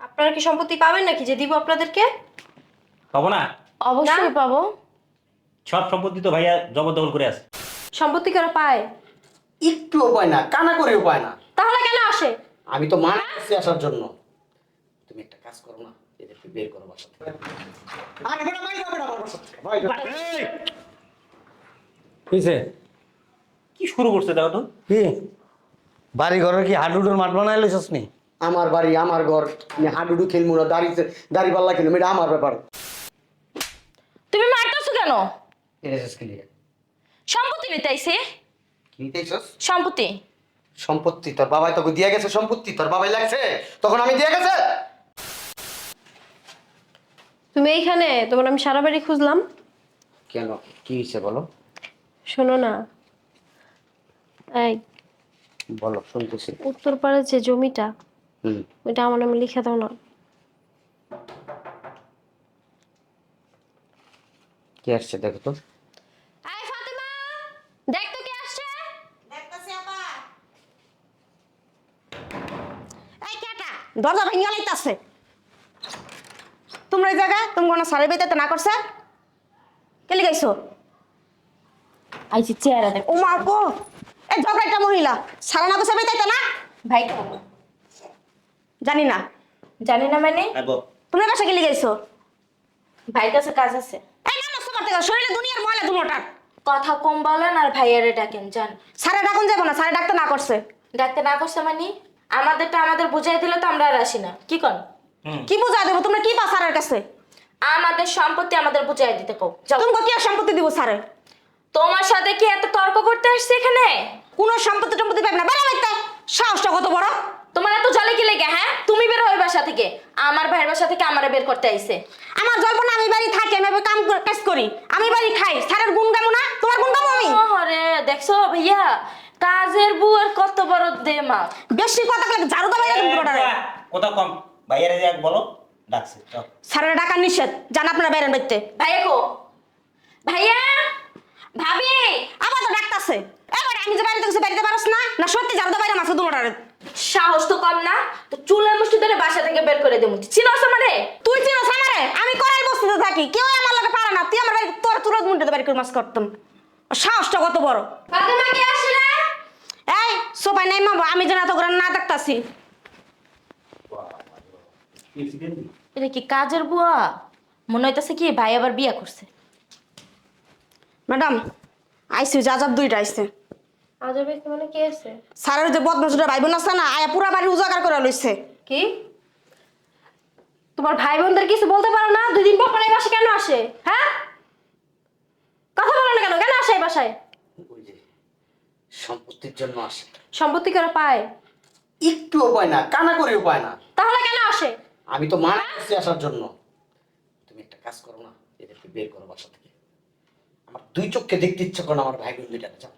আপনারা কি সম্পত্তি পাবেন নাকি? যে দিব আপনাদেরকে? পাবো না? অবশ্যই পাবো। সব সম্পত্তি তো ভাইয়া জবরদখল করে আছে। সম্পত্তি কারা পায়? একটু পায় না কানা করেও পায় না। তাহলে কেন আসে? আমি তো মানা করছি আসার জন্য। তুমি একটা কাজ করো না এদেরকে বের করো বাসা থেকে আরে বেটা, বাইরে বেটা, আমার বাসা থেকে, বাইরে। কিসে কি শুরু করছে দেখো তো? কি? বাড়ি ঘরের কি হাডুডুর মাঠ বানাই লইছস নি? আমার বাড়ি আমার ঘর আমি হাডুডু খেলব না দাড়ি দাড়ি পাল্লা খেলব এটা আমার ব্যাপার। তুমি মারতেছো কেন? এসএস সম্পত্তি নিতে কি নিতেইছস? সম্পত্তি? সম্পত্তি? তোর বাবাই তোকে দিয়ে গেছে সম্পত্তি তোর বাবাই লাগছে? তখন আমি দিয়ে গেছে? তুমি এইখানে তোমার আমি সারা বাড়ি খুঁজলাম। কেন? কি হয়েছে বলো? শোনো না। এই বলো শুনতেছি। উত্তর পাড়ার যে জমিটা ওইটা আমার নামে লিখে দাও না। কি আসছে দেখো তো। আয় ফাতেমা দেখ তো কে আসছে। এই কেটা দরজা ভেঙে লাইতাছে তোমরা এই জায়গায় তুমি কোনো সারে বেতাতে না করছে? কেলি গাইছো আইছি চেহারা দেখ। ও মা গো এই ঝগড়া একটা মহিলা। সারা না করছে বেতাইতে না? ভাই জানি না। জানি না মানে? তুমি বাসা কেলি গাইছো ভাইয়ের কাছে কাজ আছে। এই না নষ্ট করতে গেছো শরীরে দুনিয়ার ময়লা দুমোটা কথা কম বলেন আর ভাইয়ারে ডাকেন জান সারে ডাকুন যাব না সারে ডাকতে না করছে। ডাকতে না করছে মানে? আমাদেরটা আমাদের বুঝাই দিলে তো আমরা আর আসি না। কি কন? কি বুঝা দেবো? তোমরা কি পা সারের কাছে? আমাদের সম্পত্তি আমাদের বুঝাই দিতে কও। যাও। তুমি কি আর সম্পত্তি দিব সারে তোমার সাথে কি এত তর্ক করতে আসছে এখানে? কোনো সম্পত্তি টম্পত্তি পাবে না। বেড়া বাইতে সাহসটা কত বড়? তোমার এত জলে কি লেগে হ্যাঁ? তুমি বের হয়ে বাসা থেকে। আমার ভাইয়ের বাসা থেকে আমারে বের করতে আইছে। আমার জল্প না আমি বাড়ি থাকি আমি কাম কাজ করি। আমি বাড়ি খাই সারের গুণ গামো না? তোমার গুণ গামো আমি? আরে দেখছ ভাইয়া? কাজের বুয়ার কত বড় দেমা। বেশি কথা কলে ঝাড়ু দাবাই তুমি পুরোটারে কথা কম। ভাইয়ারে যাক বলো। ডাকছে। সারের ডাকা নিষেধ। জান আপনারা বাইরেন বাইতে ভাইয়া কো? ভাইয়া? ভাবি? আবার তো ডাকতাছে। এবার আমি যে বাইরে গেছি বাড়িতে পারস না? না সত্যি ঝাড়ু দাবাই মাছ দুটোটারে সাহস তো কম না তো চুলের মুষ্টি ধরে বাসা থেকে বের করে দেবো। চিনোস আমারে? তুই চিনো সামারে আমি করাই বস্তিতে থাকি কেউ আমার লাগে পারে না। তুই আমার বাড়ি তোর তুরত মুন্ডে বাড়ি করে মাছ করতাম সাহসটা কত বড়? ফাতেমা কি আসে না এই নাই মাবো আমি যেন এত করে না দেখতাছি। এটা কি কাজের বুয়া? মনে হইতাছে কি ভাই আবার বিয়ে করছে। ম্যাডাম আইসি যাজাব দুইটা আইসে। ব্যক্তি মানে কে আছে? সারের যে বদমাসুটা ভাই বোন আছে না আয়া পুরা বাড়ি উজাগার করে লইছে। কি? তোমার ভাই বোনদের কিছু বলতে পারো না? দুই দিন পর পর এই বাসায় কেন আসে? হ্যাঁ? কথা বলো না কেন? কেন আসে এই বাসায়? ওই যে সম্পত্তির জন্য আসে। সম্পত্তি কারা পায়? একটুও পায় না কানা করেও পায় না। তাহলে কেন আসে? আমি তো মানা করছি আসার জন্য। তুমি একটা কাজ করো না এদেরকে বের করো বাসা থেকে। আমার দুই চোখকে দেখতে ইচ্ছে করো না আমার ভাই বোন দুইটাকে যাও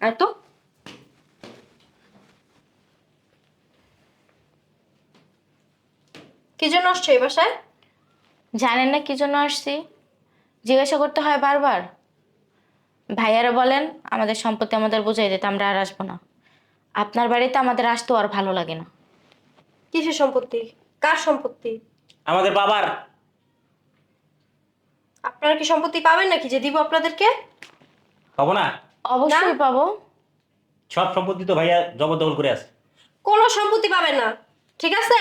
আর তো কি জন্য আসছো এই বাসায়? জানেন না কি জন্য আসছি। জিজ্ঞাসা করতে হয় বারবার। ভাইয়ারা বলেন আমাদের সম্পত্তি আমাদের বুঝাই দিতে আমরা আর আসব না। আপনার বাড়িতে আমাদের আসতেও আর ভালো লাগে না। কিসের সম্পত্তি? কার সম্পত্তি? আমাদের বাবার। আপনারা কি সম্পত্তি পাবেন নাকি? যে দিব আপনাদেরকে? পাবো না। অবশ্যই পাবো। সব সম্পত্তি তো ভাইয়া জবরদখল করে আছে। কোনো সম্পত্তি পাবেন না ঠিক আছে?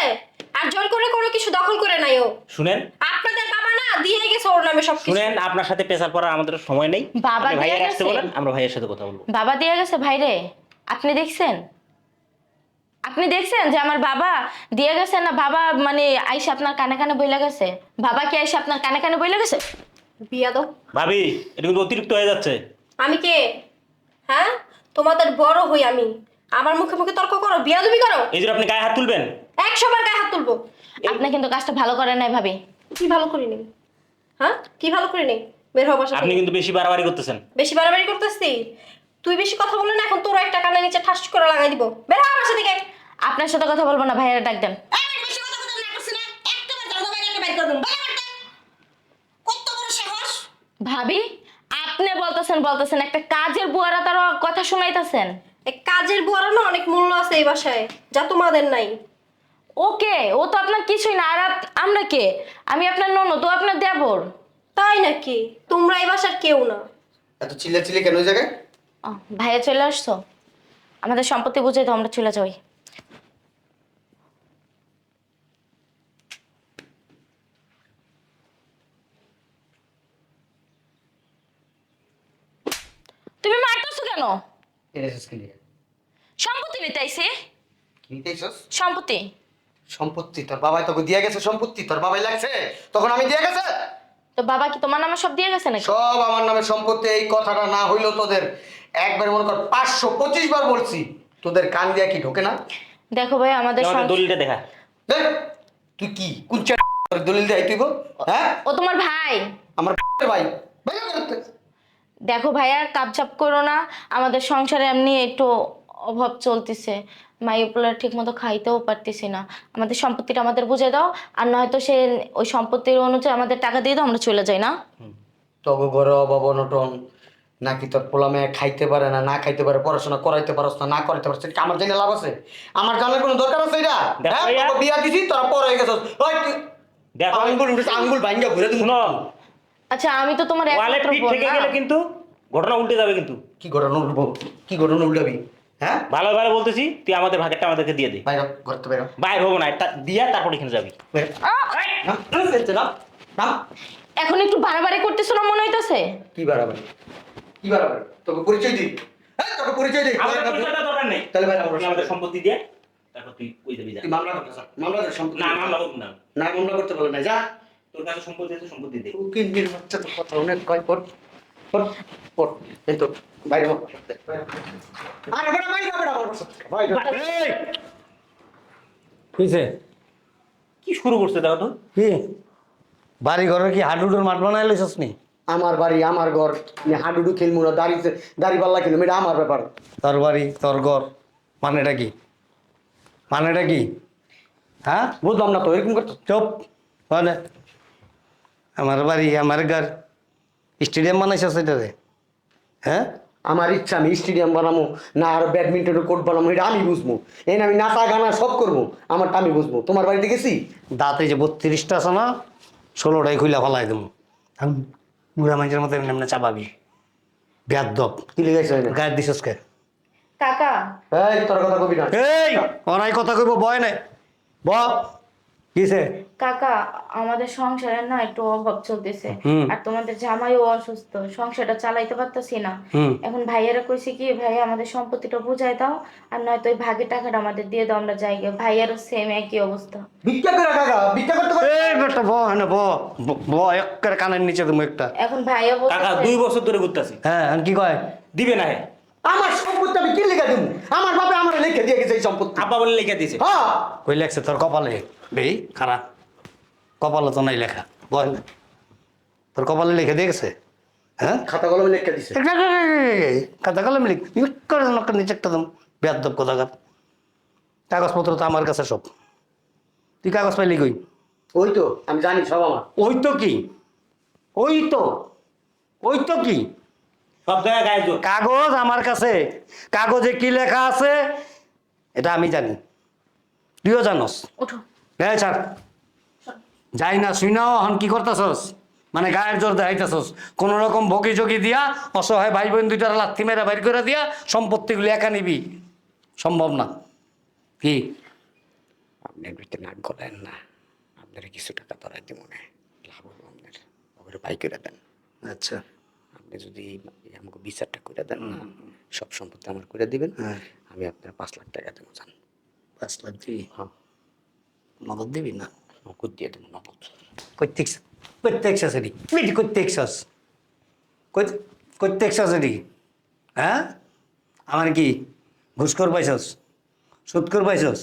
আর জোর করে কোনো কিছু দখল করে নাই ও। শুনেন। আপনাদের বাবা না দিয়ে গেছে ওর নামে সব কিছু শুনেন আপনার সাথে পেশাল পড়ার আমাদের সময় নেই। বাবা আপনি ভাইয়ার দিয়ে আসতে গেছে? বলেন আমরা ভাইয়ের সাথে কথা বলব। বাবা দিয়ে গেছে ভাইরে আপনি দেখছেন? আপনি দেখছেন যে আমার বাবা দিয়ে গেছে না বাবা মানে আইসে আপনার কানে কানে বইলা গেছে? বাবা কি আইসে আপনার কানে কানে বইলা গেছে? বিয়া দাও ভাবি এটা কিন্তু অতিরিক্ত হয়ে যাচ্ছে। আমি কে? হ্যাঁ? তোমাদের বড় হই আমি। আমার মুখে মুখে তর্ক করো বিয়া তুমি করো। এই জন্য আপনি গায়ে হাত তুলবেন? একশো বার গায়ে হাত তুলবো। আপনি কিন্তু কাজটা ভালো করেন নাই ভাবি। কি ভালো করি নেই? হ্যাঁ? কি ভালো করি নেই? বের হও বাসা আপনি থেকে। কিন্তু বেশি বাড়াবাড়ি করতেছেন। বেশি বাড়াবাড়ি করতেছি? তুই বেশি কথা বলে না এখন তোর একটা কানে নিচে ঠাস করে লাগাই দিব। বের হও বাসা থেকে আপনার সাথে কথা বলব না ভাইয়েরা ডাক দেন। ভাবি আপনি বলতেছেন বলতেছেন একটা কাজের বুয়ারা কথা শুনাইতাছেন? এই কাজের বুয়ারও না অনেক মূল্য আছে এই বাসায় যা তোমাদের নাই। ওকে ও তো আপনার কিছুই না আর আপ- আমরা কে? আমি আপনার ননদ তো আপনার দেবর। তাই নাকি? তোমরা এই বাসার কেউ না। এত চিল্লা চিল্লি কেন ওই জায়গায়? ও, ভাইয়া চলে আসছো? আমাদের সম্পত্তি বুঝে তো আমরা চলে যাই তুমি মারতেছো কেন? এনেছিস কি নিয়ে। সম্পত্তি নিতে আইছে কি নিতে আইছস? সম্পত্তি? সম্পত্তি? তোর বাবাই তোকে দিয়ে গেছে সম্পত্তি? তোর বাবাই লাগছে? তখন আমি দিয়ে গেছে? তো বাবা কি তোমার নামে সব দিয়ে গেছে নাকি? সব আমার নামে সম্পত্তি এই কথাটা না হইল তোদের। একবার মনে কর পাঁচশো পঁচিশ বার বলছি তোদের কান দিয়া কি ঢোকে না? দেখো ভাই আমাদের দলিলটা দেখা। দেখ, তুই কি কোন দলিল দেয় তুই গো? হ্যাঁ? ও তোমার ভাই। আমার ভাই। ভাই করতে দেখো ভাইয়া কাপচাপ করো না। আমাদের সংসারে এমনি একটু অভাব চলতেছে। মাইগুলো ঠিক মতো খাইতেও পারতেছি না। আমাদের সম্পত্তিটা আমাদের বুঝে দাও। আর নয়তো সে ওই সম্পত্তির অনুযায়ী আমাদের টাকা দিয়ে দাও আমরা চলে যাই না? তগো ঘরে অভাব অনটন। নাকি তোর পোলামে খাইতে পারে না না খাইতে পারে পড়াশোনা করাইতে পারস না না করাইতে পারস কি আমার জেনে লাভ আছে? আমার জানার কোনো দরকার আছে এটা? হ্যাঁ? তোকে বিয়া দিছি তোরা পর গেছস। ওই দেখো আঙ্গুল উঠেছে আঙ্গুল ভাঙ্গা ঘুরে তুমি শুনো আচ্ছা আমি তো তোমার ওয়ালে একমাত্র পিঠ বোন থেকে না। গেলে কিন্তু ঘটনা উল্টে যাবে কিন্তু। কি ঘটনা উঠবো কি ঘটনা উল্টাবি? হ্যাঁ? ভালো ভালো বলতেছি তুই আমাদের ভাগেরটা আমাদেরকে দিয়ে দে। বাইরে ঘর তো বেরো বাইর হব না এটা দিয়া তারপর এখানে যাবি। আহ! বেরোতে নাম, নাম। এখন একটু বাড়াবাড়ি করতেছো না মনে হইতাছে? কি বাড়াবে কি বাড়াবে তোকে পরিচয় দিই। হ্যাঁ তোকে পরিচয় দিই। আমাদের পরিচয়টা দরকার নেই। তাহলে বাইরে আমার তুই আমাদের সম্পত্তি দিয়ে তারপর তুই ওই যাবি যা। তুই মামলা করতে চাস। মামলা দে সম্পত্তি। না মামলা না। না মামলা করতে বলে না যা। তোর কাছে সম্পত্তি আছে সম্পত্তি দে। উকিল বাচ্চা তো কথা অনেক কয় পর পর পর এই তো বাইরে। আরে বাইরে বেটা আমার বাসা। থেকে, বাইরে। কি শুরু করছে দেখো তো? কি? বাড়ি ঘরের কি হাডুডুর মাঠ বানাই লইছস নি? আমার বাড়ি আমার ঘর। আমি হাডুডু খেলব না দাড়ি দাড়ি পাল্লা খেলব এটা আমার ব্যাপার। তোর বাড়ি তোর ঘর মানেটা কি? মানেটা কি? হ্যাঁ? বুঝলাম না তো এরকম করতো চুপ মানে আমার বাড়ি আমার ঘর। স্টেডিয়াম বানাইছস এটারে হ্যাঁ? আমার ইচ্ছা আমি স্টেডিয়াম বানাবো না আর ব্যাডমিন্টনের কোর্ট বানাবো এটা আমি বুঝব এই না আমি নাচা গানা সব করব আমারটা আমি বুঝব তোমার বাড়িতে গেছি? দাঁতে যে বত্রিশটা আছে না ষোলোটাই খুলে ফেলাই দেবো আমি বুড়া মানুষের মতো এমনি এমনি চাপাবি। বেয়াদব। কি লেগেছে গায়ের দিছস কে? কাকা। এই তোর কথা কবি না। এই অনাই কথা কইব বয় নাই। ব। কিসে? কাকা আমাদের সংসারে না একটু অভাব চলতেছে। আর তোমাদের জামাইও অসুস্থ সংসারটা চালাইতে পারতেছি না। এখন ভাইয়ারা কইছে কি ভাইয়া আমাদের সম্পত্তিটা বুঝাই দাও আর নয়তো ওই ভাগের টাকাটা আমাদের দিয়ে দাও আমরা যাই। ভাইয়ারও সেম একই অবস্থা। ভিক্ষা করে কাকা ভিক্ষা করতে এই বেটা ব ব ব- ব কানের নিচে তুমি একটা। এখন ভাইয়া কাকা দুই বছর ধরে ঘুরতেছি। হ্যাঁ কি কয়? দিবে না আমার সম্পত্তি আমি কি লিখে আমার লিখে দিয়ে গেছে এই সম্পত্তি। আব্বা বলে লিখে দিয়েছে হ্যাঁ। কই লেখছে তোর কপালে? বেই খারাপ। কপালে তো নাই লেখা বল। তোর কপালে লিখে দিয়ে গেছে হ্যাঁ? খাতা কলমে লিখে দিছে। কথা কলম লিখ। করে নিচে একটা দাম বেয়াদব কোথাকার। কাগজপত্র তো আমার কাছে সব। তুই কাগজ পাইলি কই? ওই তো আমি জানি সব আমার। ওই তো কি? ওই তো? ওই তো কি? সব জায়গায় গায়ে কাগজ আমার কাছে। কাগজে কি লেখা আছে? এটা আমি জানি। তুইও জানস? উঠো হ্যাঁ স্যার যাই না শুই না হন কি করতেছস? মানে গায়ের জোর দেখাইতেছস। কোন রকম ভকি ঝকি দিয়া অসহায় ভাই বোন দুইটার লাথি মেরা বাইর করে দিয়া সম্পত্তিগুলি একা নিবি। সম্ভব না। কি? আপনি ভিতরে নাক গলেন না। আপনার কিছু টাকা ধরাই দিব না। লাভ হব আপনার। ওগুলো পাই করে দেন। আচ্ছা। আপনি যদি আমাকে বিচারটা করে দেন না সব সম্পত্তি আমার করে দিবেন। হ্যাঁ। আমি আপনার পাঁচ লাখ টাকা দেবো জান। পাঁচ লাখ দিবি? হ্যাঁ। নগদ দিবি না? নগদ দিয়ে দেবো নগদ? প্রত্যেক প্রত্যেক শাশুড়ি মিটি প্রত্যেক শাস প্রত্যেক শাশুড়ি হ্যাঁ? আমার কি ঘুষখোর পাইছস? সুদখোর পাইছস?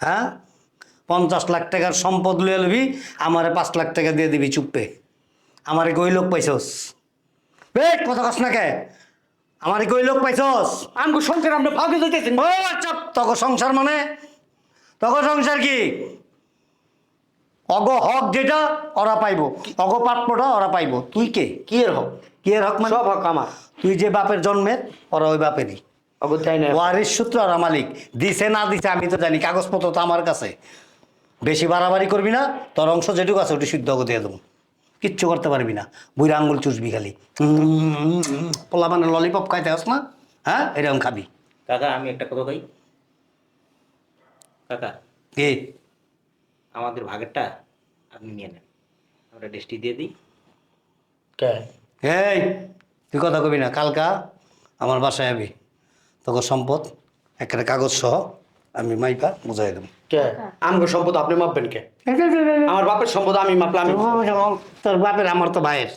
হ্যাঁ? পঞ্চাশ লাখ টাকার সম্পদ লুয়ে লবি আমারে পাঁচ লাখ টাকা দিয়ে দিবি চুপে। আমারে কই লোক পাইছস? বে কথা কস না কে? আমারে কই লোক পাইছস? আমাকে সংসার আপনি ভাগে যেতেছেন ও আচ্ছা তক সংসার মানে? তক সংসার কি? অগ হক যেটা ওরা পাইব। অগ প্রাপ্যটা ওরা পাইব। তুই কে? কি এর হোক? কি এর হক মানে? সব হক আমার। তুই যে বাপের জন্মের ওরা ওই বাপেরই। ওয়ারিস সূত্র আর মালিক। দিছে না দিছে আমি তো জানি কাগজপত্র তো আমার কাছে। বেশি বাড়াবাড়ি করবি না তোর অংশ যেটুকু আছে ওটি শুদ্ধ দিয়ে দেবো। কিচ্ছু করতে পারবি না। বুড়ি আঙ্গুল চুষবি খালি। পোলা মানে ললিপপ খাইতে আস না হ্যাঁ? এরকম খাবি। কাকা আমি একটা কথা কই? কাকা। কি? আমাদের ভাগেরটা আপনি নিয়ে নেন। আমরা ডেস্টি দিয়ে দিই। কে? এই তুই কথা কবি না। কালকা আমার বাসায় আবি। তোকে সম্পদ একটা কাগজ সহ আমি মাইপা বুঝাই দেবো। কে? আমগো সম্পদ আপনি মাপবেন কে? আমার বাপের সম্পদ আমি মাপলে আমি তোর বাপের আমার তো ভাইয়ের।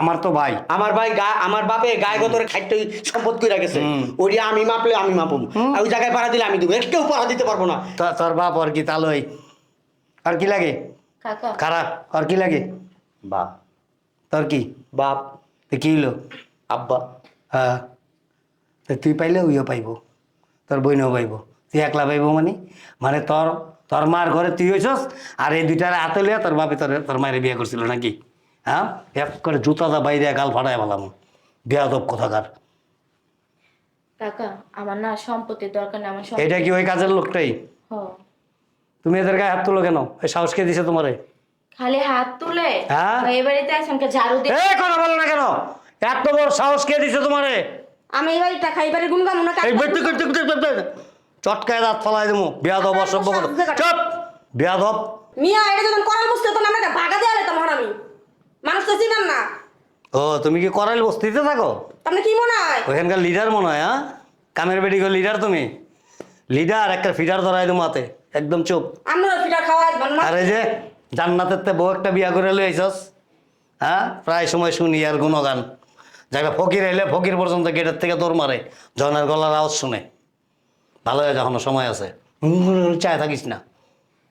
আমার তো ভাই। আমার ভাই গা আমার বাপে গায়ে গতরে খাইতে সম্পদ কইরা গেছে। ওই আমি মাপলে আমি মাপব আর ওই জায়গায় পাড়া দিলে আমি দেবো। একটু পাড়া দিতে পারব না। তোর বাপ আর কি তালই আর কি লাগে? কারা আর কি লাগে? বাপ। তোর কি? বাপ। তো কি হইল? আব্বা। হ্যাঁ। তুই পাইলে ওইও পাইব। তোর বইনও পাইব। তুই একলা পাইব মানে? মানে তোর তোর মার ঘরে তুই হইছস আর এই দুইটার হাতে লিয়া তোর বাপে তোর তোর মায়ের বিয়ে করছিল নাকি? হ্যাঁ? এক করে জুতা দা বাইরে গাল ফাটায় পেলাম বিয়া দব কোথাকার। কাকা আমার না সম্পত্তির দরকার নেই আমার এটা কি ওই কাজের লোকটাই? তুমি এদের গায়ে হাত তুলো কেন? এই সাহস কে দিছে তোমারে? খালি হাত তুলে? হ্যাঁ? এই বাড়িতে একজনকে ঝাড়ু দিয়ে এই কথা বলো না কেন? এত বড় সাহস কে দিছে তোমারে? আমি এই বাড়িটা খাই বাড়ির গুনগাম না এই বেটে করতে করতে করতে চটকায় দাঁত ফলাই দেবো বিয়াদব অসভ্য কথা চপ! বিয়াদব। মিয়া এটা যখন করাল বুঝতে তো আমরা ভাগা দেওয়া লেতাম হন আমি। মানুষ তো চিনেন না। ও তুমি কি করাইল বস্তিতে থাকো? আপনার কি মনে হয়? ওখানকার লিডার মনে হয় হ্যাঁ? কামের বেটি গো লিডার তুমি? লিডার একটা ফিডার ধরাই দেবো হাতে। একদম চুপ। আমরা ফিটা খাওয়া আর এই যে জান্নাতের তে বউ একটা বিয়া করে লই আইসস হ্যাঁ? প্রায় সময় শুনি আর গুণগান। যাকে ফকির এলে ফকির পর্যন্ত গেটের থেকে দৌড় মারে জনের গলার আওয়াজ শুনে। ভালো হয়ে যখন সময় আছে। চায় থাকিস না।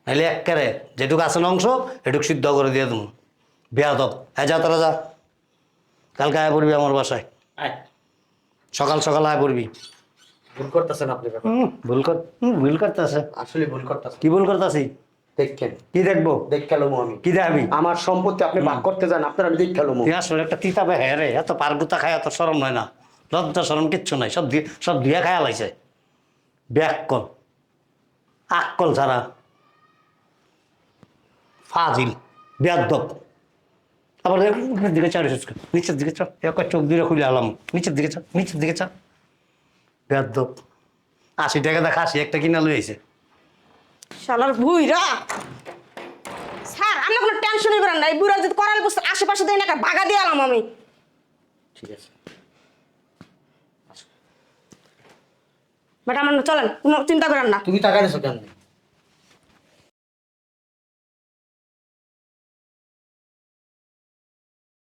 নাহলে একেবারে যেটুকু আসেন অংশ এটুকু সিদ্ধ করে দিয়ে দেবো বিয়া দব। হ্যাঁ যা তোরা যা। কালকে আয় পড়বি আমার বাসায়। সকাল সকাল আয় পড়বি। ভুল করতেছেন আপনি ভুল কর ভুল করতেছে। আসলে ভুল করতেছেন। কি ভুল করতেছি? দেখেন। কি দেখব? দেখ খেলো আমি। কি দেখবি? আমার সম্পত্তি আপনি ভাগ করতে যান আপনার আমি দেখ খেলো তুই আসলে একটা তিতাবে হ্যাঁ রে এত পারগুতা খায় এত সরম নয় না। লজ্জা সরম কিচ্ছু নাই সব দিয়ে সব দিয়ে খায়া লাইছে। ব্যাককল। আক্কল ছাড়া। ফাজিল। বেয়াদব। আবার উপরের দিকে চার নিচের দিকে চল একটা চোখ দিয়ে খুলে আলাম। নিচের দিকে নিচের দিকে বেয়াদব। আশি টাকা দেখা আশি একটা কিনা লই আইছে। শালার বুইরা স্যার আপনি কোনো টেনশনই করেন না। এই বুড়া যদি করাল আশেপাশে দেয় না একটা ভাগা দিয়ে আলাম আমি। ঠিক আছে। আমার চলেন কোনো চিন্তা করেন না। তুমি টাকা দিছো কেন?